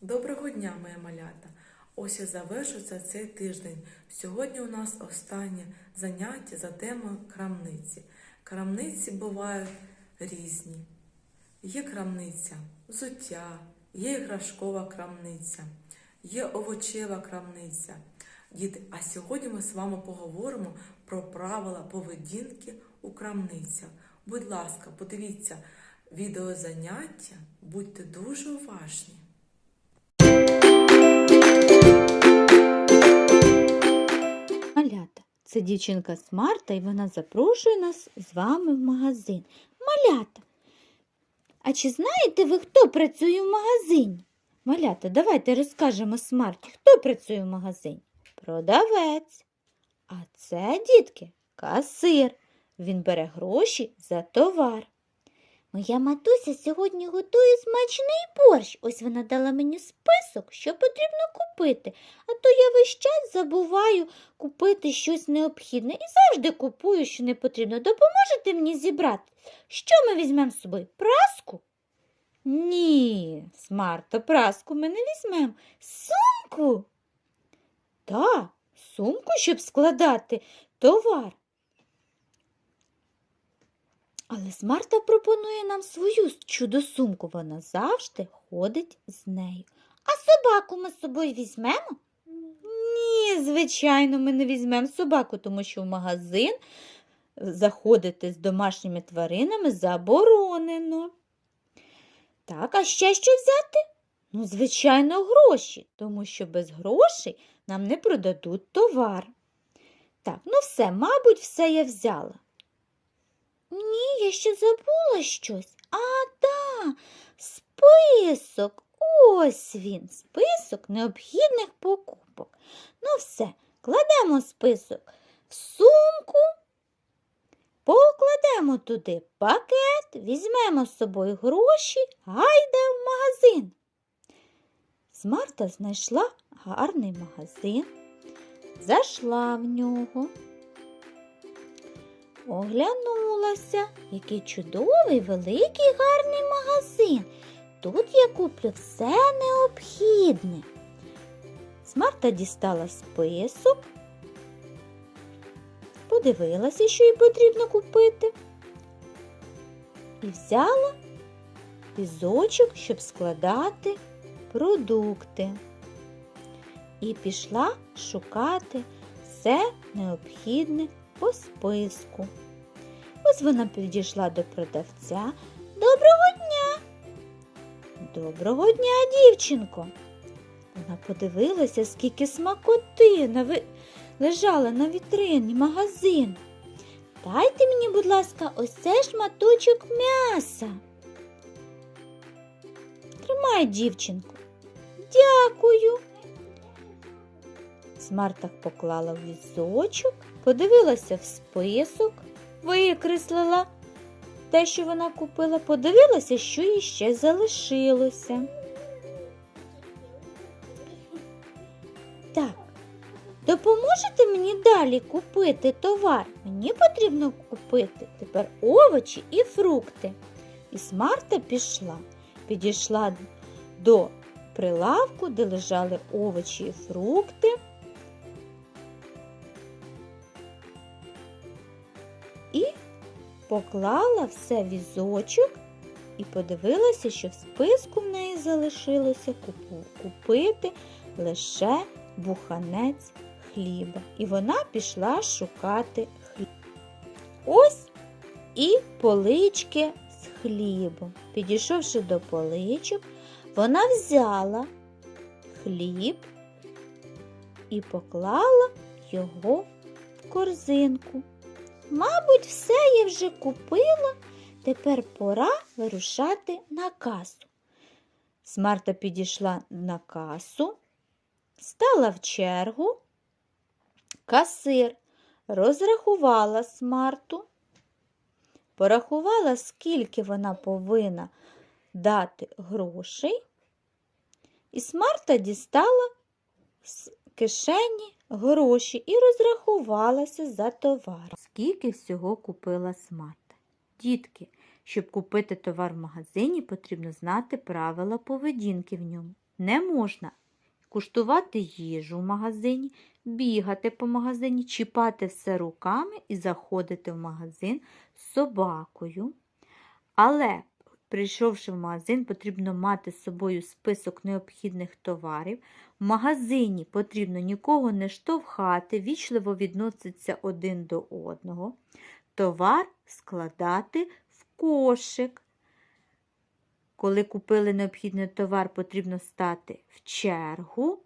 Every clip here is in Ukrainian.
Доброго дня, моя малята! Ось і завершується цей тиждень. Сьогодні у нас останнє заняття за темою крамниці. Крамниці бувають різні. Є крамниця взуття, є іграшкова крамниця, є овочева крамниця. Діти, а сьогодні ми з вами поговоримо про правила поведінки у крамницях. Будь ласка, подивіться відеозаняття, будьте дуже уважні. Малята, це дівчинка з Марта, і вона запрошує нас з вами в магазин. Малята, а чи знаєте ви, хто працює в магазині? Малята, давайте розкажемо Смарті, хто працює в магазині? Продавець. А це, дітки, касир. Він бере гроші за товар. Моя матуся сьогодні готує смачний борщ. Ось вона дала мені список, що потрібно купити, а то я весь час забуваю купити щось необхідне і завжди купую, що не потрібно. Допоможете мені зібрати? Що ми візьмемо з собою? Праску? Ні, Смарта, праску ми не візьмемо. Сумку? Так, сумку, щоб складати товар. Але Смарта пропонує нам свою чудо-сумку. Вона завжди ходить з нею. А собаку ми з собою візьмемо? Ні, звичайно, ми не візьмемо собаку, тому що в магазин заходити з домашніми тваринами заборонено. Так, а ще що взяти? Ну, звичайно, гроші, тому що без грошей нам не продадуть товар. Так, ну все, мабуть, все я взяла. Ні, я ще забула щось. А, да, список. Ось він, список необхідних покупок. Ну все, кладемо список в сумку, покладемо туди пакет, візьмемо з собою гроші, гайде в магазин. Смарта знайшла гарний магазин, зайшла в нього. Оглянулася, який чудовий, великий, гарний магазин. Тут я куплю все необхідне. Смарта дістала список, подивилася, що їй потрібно купити, і взяла візочок, щоб складати продукти. І пішла шукати все необхідне по списку. Ось вона підійшла до продавця. Доброго дня! Доброго дня, дівчинко. Вона подивилася, скільки смакоти на ви... лежала на вітрині магазину. Дайте мені, будь ласка, ось цей шматочок м'яса. Тримай, дівчинку. Дякую. Смарта поклала в візочок, подивилася в список, викреслила те, що вона купила, подивилася, що їй ще залишилося. Так, допоможете мені далі купити товар? Мені потрібно купити тепер овочі і фрукти. І Смарта пішла, підійшла до прилавку, де лежали овочі і фрукти. Поклала все в візочок і подивилася, що в списку в неї залишилося купити лише буханець хліба. І вона пішла шукати хліб. Ось і полички з хлібом. Підійшовши до поличок, вона взяла хліб і поклала його в корзинку. Мабуть, все я вже купила, тепер пора вирушати на касу. Смарта підійшла на касу, стала в чергу. Касир розрахувала смарту, порахувала, скільки вона повинна дати грошей, і смарта дістала з кишені гроші і розрахувалася за товар. Скільки всього купила смарта? Дітки, щоб купити товар в магазині, потрібно знати правила поведінки в ньому. не можна куштувати їжу в магазині, бігати по магазині, чіпати все руками і заходити в магазин з собакою. Але, прийшовши в магазин, потрібно мати з собою список необхідних товарів. В магазині потрібно нікого не штовхати, вічливо відноситься один до одного. Товар складати в кошик. Коли купили необхідний товар, потрібно стати в чергу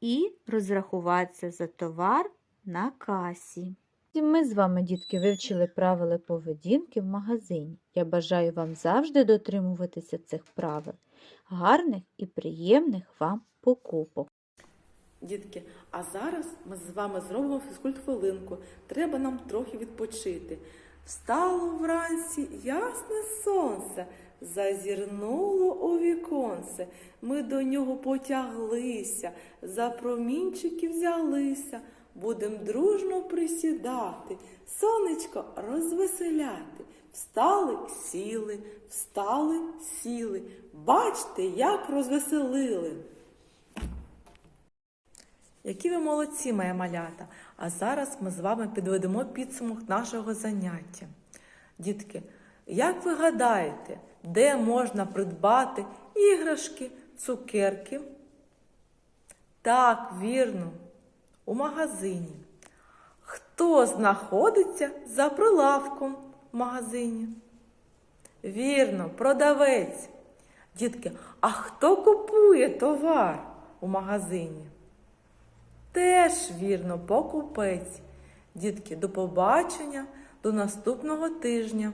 і розрахуватися за товар на касі. Ми з вами, дітки, вивчили правила поведінки в магазині. Я бажаю вам завжди дотримуватися цих правил. Гарних і приємних вам покупок. Дітки, а зараз ми з вами зробимо фізкульт-хвилинку. Треба нам трохи відпочити. Встало вранці ясне сонце, зазірнуло у віконце. Ми до нього потяглися, за промінчики взялися. Будем дружно присідати, сонечко розвеселяти. Встали, сіли, встали, сіли. Бачте, як розвеселили. Які ви молодці, моя малята! А зараз ми з вами підведемо підсумок нашого заняття. Дітки, як ви гадаєте, де можна придбати іграшки, цукерки? Так, вірно, у магазині. Хто знаходиться за прилавком в магазині? Вірно, продавець. Дітки, а хто купує товар у магазині? Теж вірно, покупець. Дітки, до побачення, до наступного тижня.